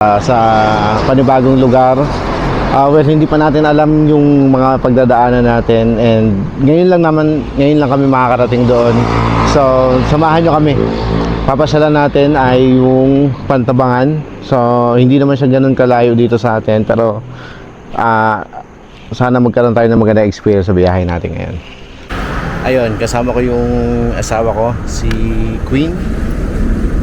ah, sa panibagong lugar. Ah, well, hindi pa natin alam yung mga pagdadaanan natin and ngayon lang naman, ngayon lang kami makakarating doon. So, samahan nyo kami. Papasyalan natin ay yung Pantabangan. So, hindi naman siya ganun kalayo dito sa atin pero ah, sana magkaroon tayo ng magandang experience sa biyahe natin ngayon. Ayun, kasama ko yung asawa ko, si Queen.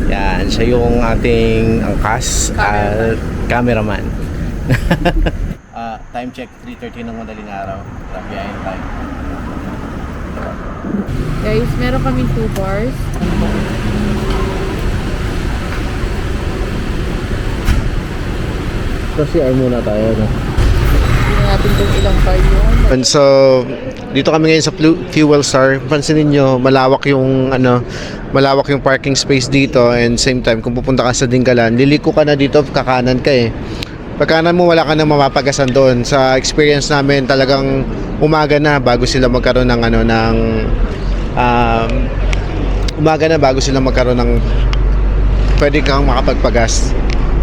Yan, siya yung ating angkas at cameraman. Ah, time check 3:30 ng madaling araw. Tabiyahin tayo. Guys, meron kaming two bars. Kasi ay muna tayo, no? Natin kung ilang bar yun. And so, dito kami ngayon sa Fuel Star. Pansinin nyo, malawak yung ano, malawak yung parking space dito and same time kung pupunta ka sa Dingalan, liliko ka na dito, kakanan ka eh. Pagkanan mo wala ka na mapapagasan doon. Sa experience namin, talagang umaga na bago sila magkaroon ng ano ng um, umaga na bago sila magkaroon ng pwede kang makapagpagas.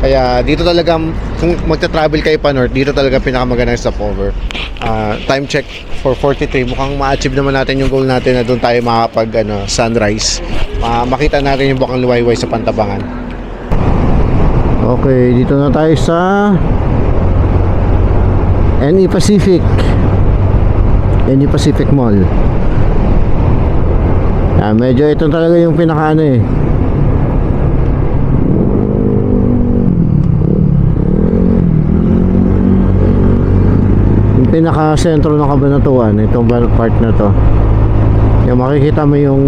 Kaya dito talaga, kung magta-travel kayo pa north, dito talaga pinakamagandang stopover. Ah, time check for 43. Mukhang ma-achieve naman natin yung goal natin na doon tayo makapag ano, sunrise. Ma- makita natin yung bukang luwayway sa Pantabangan. Okay, dito na tayo sa NE Pacific. NE Pacific Mall. Ah, medyo ito talaga yung pinaka ano eh. Yung pinaka sentro ng kabanatuan, itong part na to. Yung makikita mo yung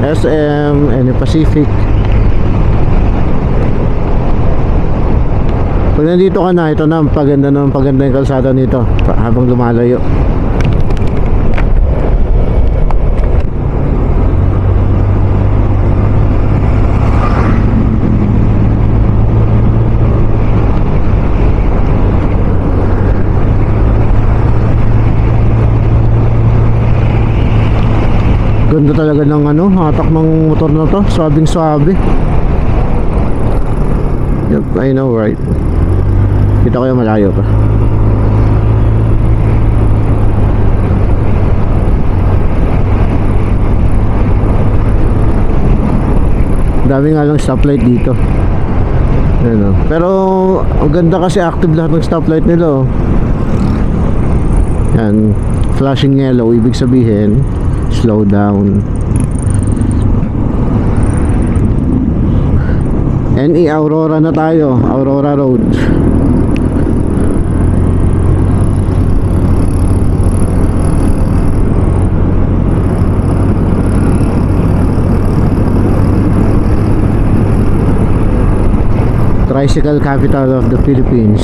SM, NE Pacific. Pag nandito ka na, ito na, paganda na paganda yung kalsada nito habang lumalayo. Talaga ng ano, hatak ng motor na to, swabing swabe. Yep, I know right. Kita ko yung malayo pa. Dami nga lang stoplight dito. Ayan o. Pero ang ganda kasi active lahat ng stoplight nila oh. Yan. Flashing yellow, ibig sabihin slow down. NE Aurora na tayo, Aurora Road. Tricycle capital of the Philippines.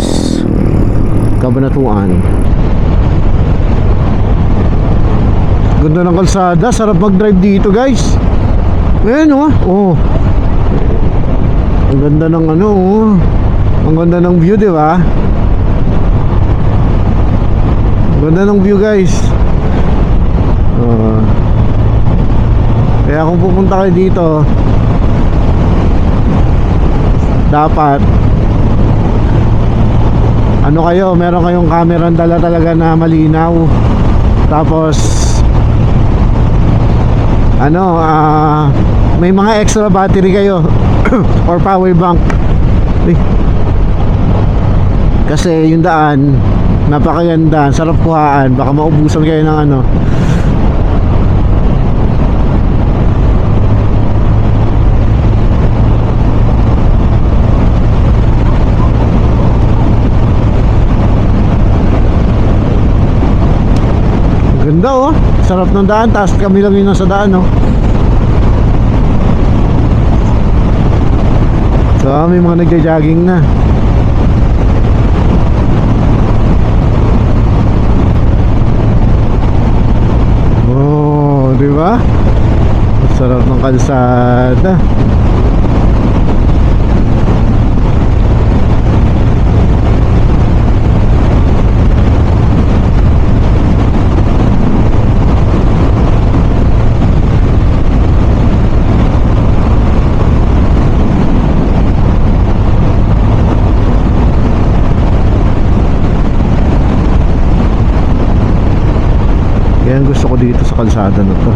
Cabanatuan. Ganda ng kalsada, sarap mag-drive dito, guys. Ayan oh. Oh. Ang ganda ng ano, oh. Ang ganda ng view, di ba? Ganda ng view, guys. Ah. kaya kung pupunta kayo dito, dapat ano kayo, meron kayong camera dala talaga na malinaw. Tapos ano, ah may mga extra battery kayo or power bank. Eh. Kasi yung daan napakaganda, sarap kuhaan, baka maubusan kayo ng ano. Ganda oh. Sarap ng daan. Tapos kami lang yun nasa daan oh. So may mga nagja-jogging na. Oh, di ba? Sarap ng kalsada. Ang gusto ko dito sa kalsada na to.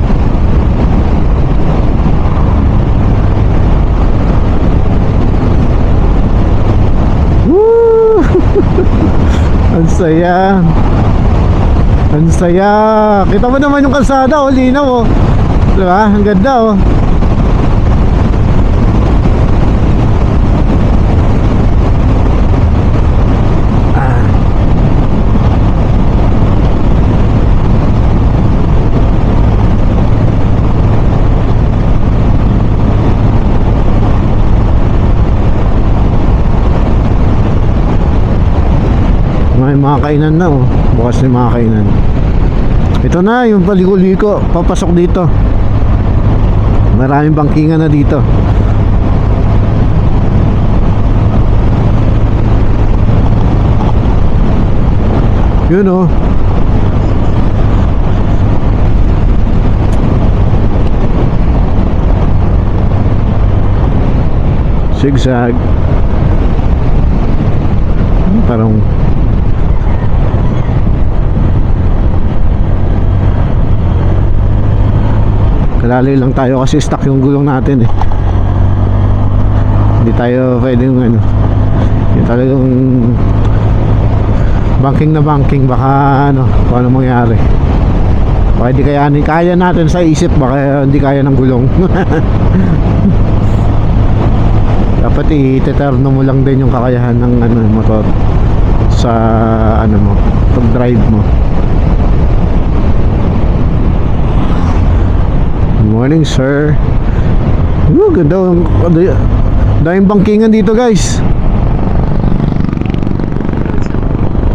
Ang saya. Ang saya. Kita mo naman yung kalsada, oh, linaw, oh. Diba? Ang ganda, oh. May mga kainan na oh. Bukas yung mga kainan. Ito na yung paliko-liko. Papasok dito. Maraming bangkingan na dito. Yun oh. Zigzag. Parang Kalali lang tayo kasi stuck yung gulong natin eh. Hindi tayo pwedeng ano. Yung talagang banking na banking baka ano, kung ano mangyari. Baka hindi kaya kaya natin sa isip baka hindi kaya ng gulong. Dapat i-deterno mo lang din yung kakayahan ng ano motor sa ano mo, pag drive mo. Morning, sir. Oh, ganda. Daming bangkingan dito, guys.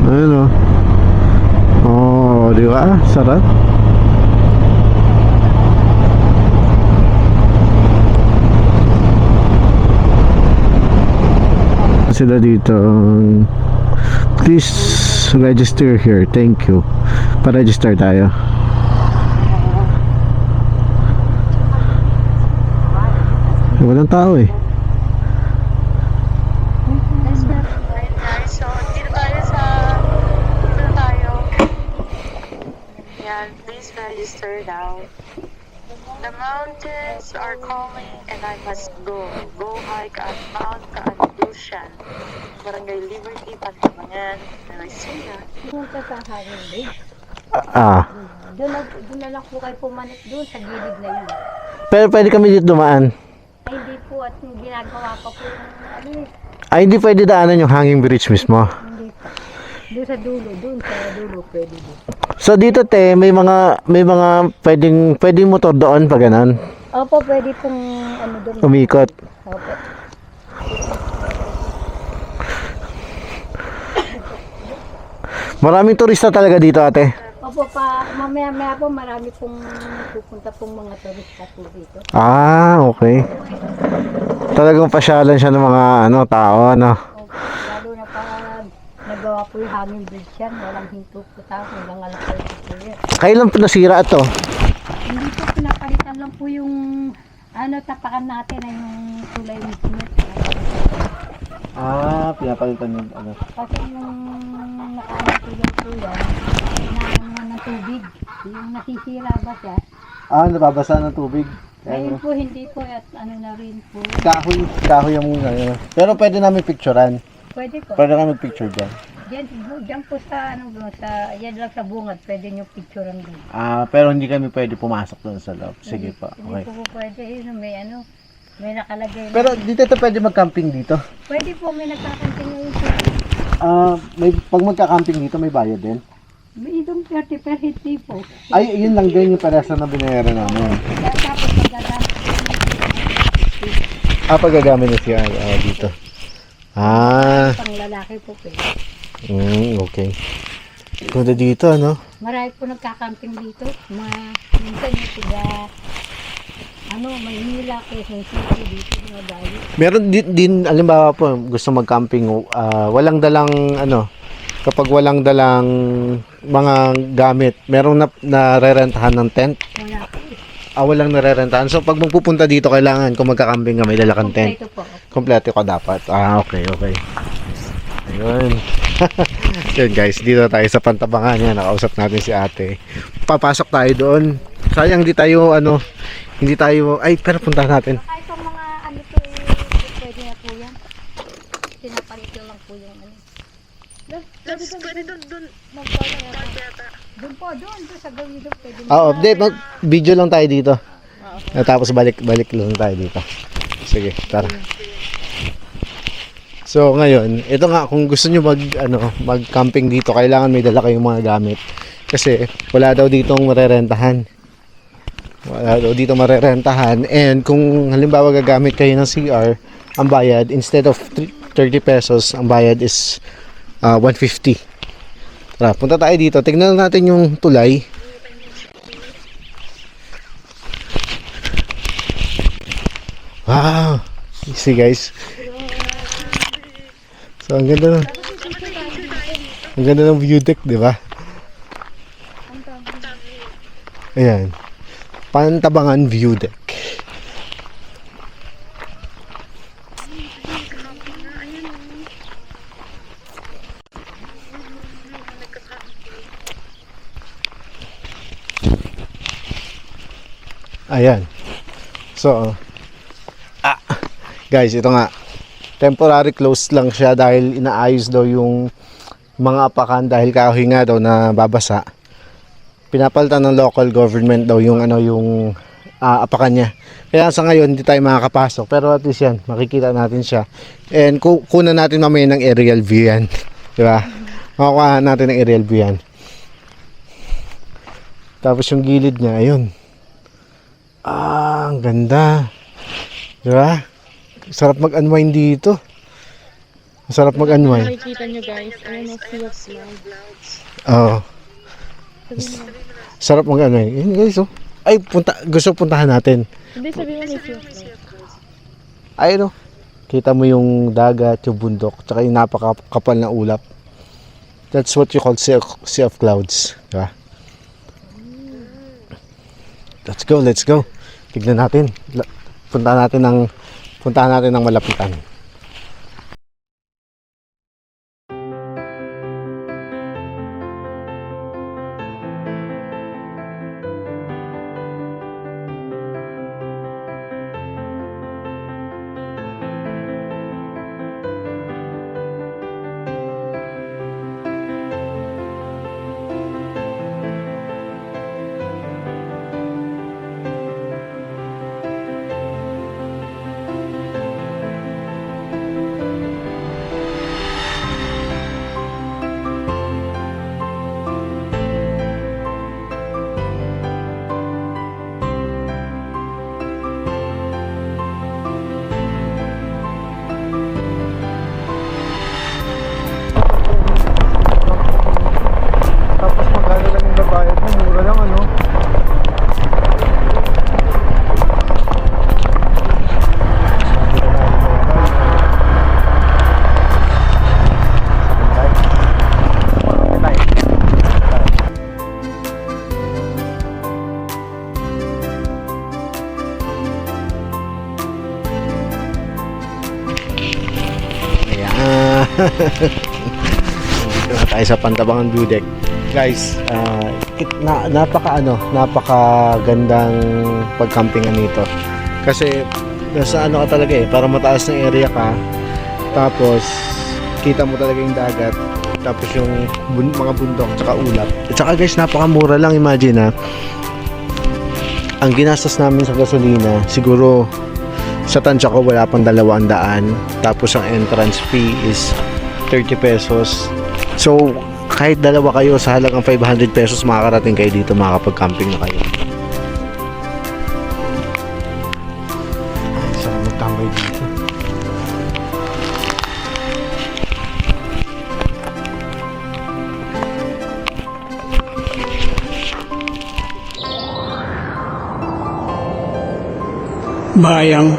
Ayun, oh. Di ba? Sarap. Sila dito. um, Please register here. Thank you. Pa-register tayo. Walang tao eh. Sa register now. The mountains are calling and I must go. Go hike at Mount Kaandusian. Barangay Liberty, Pantamangan, Malaysia. Punta sa hangin din. Ah. Doon, na, doon na lang po kayo pumanik doon sa gilid na yun. Pero pwede kami dito dumaan. Po at ginagawa pa po yung ano eh, Ay, hindi pwede daanan yung hanging bridge mismo. hindi pa. Doon sa dulo, doon sa dulo pwede doon. So dito te, may mga may mga pwedeng pwedeng motor doon pag ganun. Opo, pwede pong ano doon. Umikot. Opo. Maraming turista talaga dito, ate. Opo, pa, mamaya maya po marami pong pupunta pong mga turista po dito. Ah, okay. Talagang pasyalan siya ng mga ano tao, ano. Opo, lalo na pag nagawa po yung hangin bridge yan, walang hinto po tao, hanggang alas 30 po yan. Kailan po nasira ito? Hindi po pinapalitan lang po yung ano tapakan natin ay yung kulay mismo. Ah, pinapalitan yung ano. Kasi yung nakaano po yan po yan, inaano ng tubig. Yung nasisira ba siya? Ah, nababasa ng tubig. Ngayon po hindi po at ano na rin po. Kahoy, kahoy ang muna. Ano. Pero pwede namin picturean. Pwede po. Pwede kami picture dyan. Diyan, diyan po sa ano doon, sa, yan lang sa bungad, pwede nyo picturean doon. Ah, pero hindi kami pwede pumasok doon sa loob. Sige po. Hindi Okay. po po pwede, yun, may ano, may nakalagay na. Pero dito ito pwede mag-camping dito. pwede po, may nagkakanting yung. Ah, may pag magka-camping dito may bayad din. May itong 30 per hindi po. Ay, yun lang din yung peresa na binayaran namin. Tapos magagamit Ah, paggagamit na siya ah, dito. Ah, pang lalaki po pwede. mm, okay. Ganda dito, ano? Marami po nagkakamping dito. Ma, minsan yung tiga, ano, Maynila, Quezon City, dito mga bayo. Meron din, din alimbawa po, gusto mag-camping, ah, walang dalang, ano, kapag walang dalang mga gamit, merong na, narerentahan ng tent, Wala po. ah, walang narerentahan. So, pag magpupunta dito, kailangan, kung magka-camping ka, may dala kang tent. Kompleto po. Kompleto ka dapat. Ah, okay, okay. Ayun. Yun guys, dito tayo sa pantabangan yan. Nakausap natin si ate. Papasok tayo doon. Sayang hindi tayo ano, hindi tayo, ay pero punta natin. Kahit ang mga ano to eh, pwede na po yan. Pinapalit ko lang po yung ano. Tapos pwede doon, doon. Doon po, doon, doon sa gawin doon. Pwede. Ah, update. Mag video lang tayo dito. Ah, Tapos balik balik lang tayo dito. Sige, tara. So ngayon, ito nga kung gusto niyo mag ano, mag-camping dito, kailangan may dala kayong mga gamit. Kasi wala daw ditong marerentahan. Wala daw dito marerentahan and kung halimbawa gagamit kayo ng CR, ang bayad instead of 30 pesos, ang bayad is ah, 150. Tara, punta tayo dito. Tingnan natin yung tulay. Wow! See guys. So ang ganda ng Ang ganda ng view deck, di ba? Ayan. Pantabangan view deck. Ayan. So, ah, guys, ito nga. Temporary closed lang siya dahil inaayos daw yung mga apakan dahil kahoy daw na babasa. Pinapalitan ng local government daw yung ano yung ah, apakan niya. Kaya sa ngayon hindi tayo makakapasok pero at least yan makikita natin siya. And ku kunan natin mamaya ng aerial view yan. Di ba? Makukuha natin ng aerial view yan. Tapos yung gilid niya, ayun. Ah, ang ganda. Di ba? Sarap mag-unwind dito. Sarap mag-unwind. Nakikita nyo guys, ano no, sea of clouds. Oo. Sarap mag-unwind. Yun guys, oh. Ay, punta, gusto puntahan natin. Hindi, sabi mo may sea of clouds. Ay, no. Kita mo yung dagat, yung bundok, tsaka yung napakapal na ulap. That's what you call sea of, sea of clouds. Di ba? Let's go, let's go. Tignan natin. Punta natin ng puntahan natin ng malapitan. Tayo sa Pantabangan View Deck. Guys, ah, it- na, napaka ano, napaka gandang pagcampingan nito. Kasi nasa ano ka talaga eh, para mataas na area ka. Tapos kita mo talaga yung dagat. Tapos yung bun- mga bundok tsaka ulap. At saka guys, napakamura lang imagine ha. Ang ginastos namin sa gasolina, siguro sa tansya ko wala pang dalawang daan. Tapos ang entrance fee is 30 pesos. So, kahit dalawa kayo sa halagang 500 pesos makakarating kayo dito makakapag-camping na kayo. Sarap dito. Bayang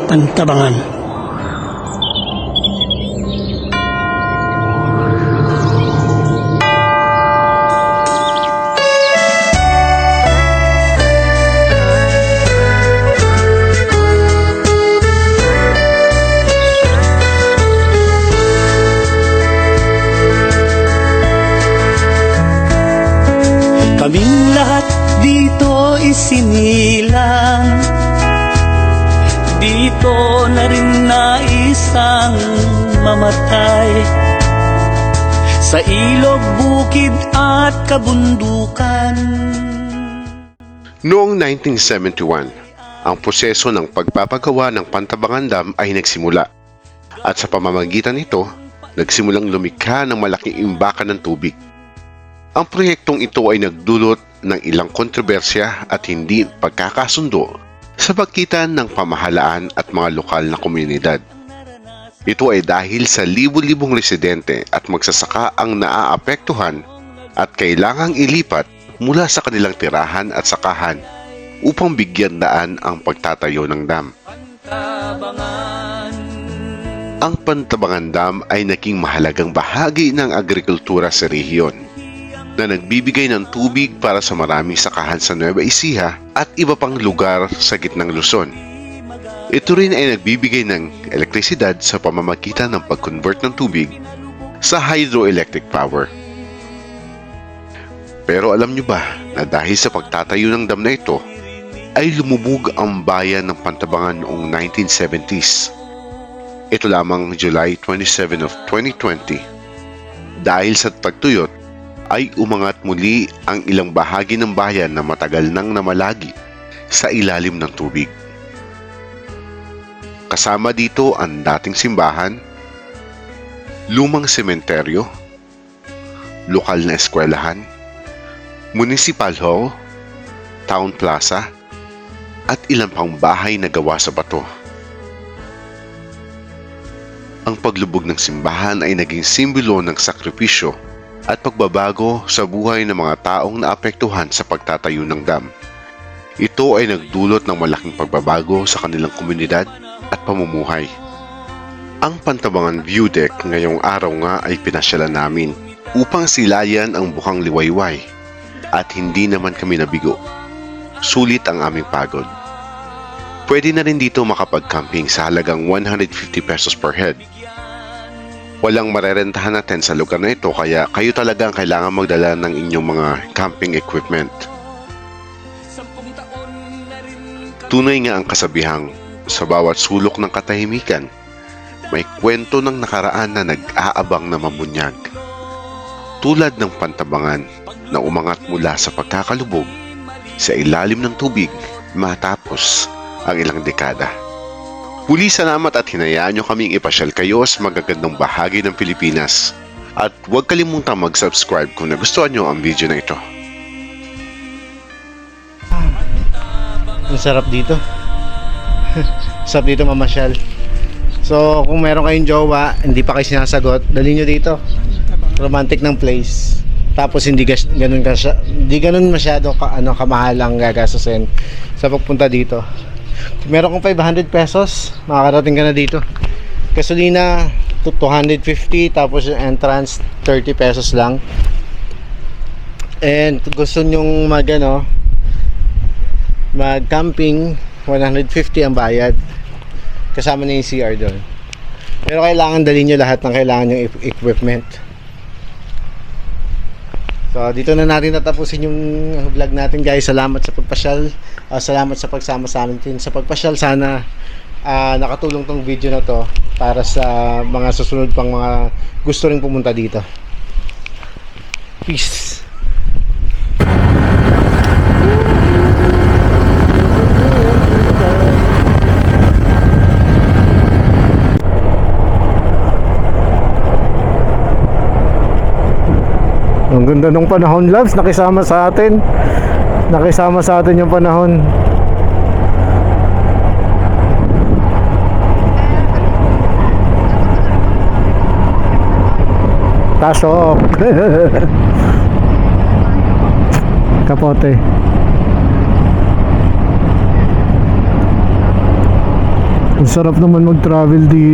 isinilang Dito na rin na isang mamatay Sa ilog, bukid at kabundukan Noong 1971, ang proseso ng pagpapagawa ng Pantabangan Dam ay nagsimula. At sa pamamagitan nito, nagsimulang lumikha ng malaking imbakan ng tubig. Ang proyektong ito ay nagdulot ng ilang kontrobersya at hindi pagkakasundo sa pagitan ng pamahalaan at mga lokal na komunidad. Ito ay dahil sa libu-libong residente at magsasaka ang naaapektuhan at kailangang ilipat mula sa kanilang tirahan at sakahan upang bigyan daan ang pagtatayo ng dam. Ang Pantabangan Dam ay naging mahalagang bahagi ng agrikultura sa rehiyon na nagbibigay ng tubig para sa maraming sakahan sa Nueva Ecija at iba pang lugar sa gitnang Luzon. Ito rin ay nagbibigay ng elektrisidad sa pamamagitan ng pag-convert ng tubig sa hydroelectric power. Pero alam nyo ba na dahil sa pagtatayo ng dam na ito, ay lumubog ang bayan ng Pantabangan noong 1970s. Ito lamang July 27 of 2020. Dahil sa tagtuyot, ay umangat muli ang ilang bahagi ng bayan na matagal nang namalagi sa ilalim ng tubig. Kasama dito ang dating simbahan, lumang sementeryo, lokal na eskwelahan, municipal hall, town plaza, at ilang pang bahay na gawa sa bato. Ang paglubog ng simbahan ay naging simbolo ng sakripisyo at pagbabago sa buhay ng mga taong naapektuhan sa pagtatayo ng dam. Ito ay nagdulot ng malaking pagbabago sa kanilang komunidad at pamumuhay. Ang Pantabangan View Deck ngayong araw nga ay pinasyalan namin upang silayan ang bukang liwayway at hindi naman kami nabigo. Sulit ang aming pagod. Pwede na rin dito makapag-camping sa halagang 150 pesos per head. Walang marerentahan na tent sa lugar na ito kaya kayo talagang kailangan magdala ng inyong mga camping equipment. Tunay nga ang kasabihang sa bawat sulok ng katahimikan, may kwento ng nakaraan na nag-aabang na mamunyag. Tulad ng pantabangan na umangat mula sa pagkakalubog sa ilalim ng tubig matapos ang ilang dekada. Muli salamat at hinayaan nyo kaming ipasyal kayo sa magagandang bahagi ng Pilipinas. At huwag kalimutang mag-subscribe kung nagustuhan nyo ang video na ito. Ang sarap dito. sarap dito mamasyal. So, kung meron kayong jowa, hindi pa kayo sinasagot, dali nyo dito. Romantic ng place. Tapos hindi gas, ganun ka hindi ganun masyado ka, ano, kamahal ang gagastusin sa pagpunta dito. Meron kang 500 pesos, makakarating ka na dito. Gasolina, to 250, tapos yung entrance, 30 pesos lang. And gusto nyong mag, ano, mag-camping, 150 ang bayad. Kasama na yung CR doon. Pero kailangan dalhin nyo lahat ng kailangan yung equipment. So, dito na natin tatapusin yung vlog natin guys. Salamat sa pagpasyal. Ah, salamat sa pagsama sa amin din. Sa pagpasyal, sana ah, nakatulong tong video na to para sa mga susunod pang mga gusto ring pumunta dito. Peace. Ganda nung panahon, loves. Nakisama sa atin. Nakisama sa atin yung panahon. Tasok. Kapote. Ang sarap naman mag-travel dito.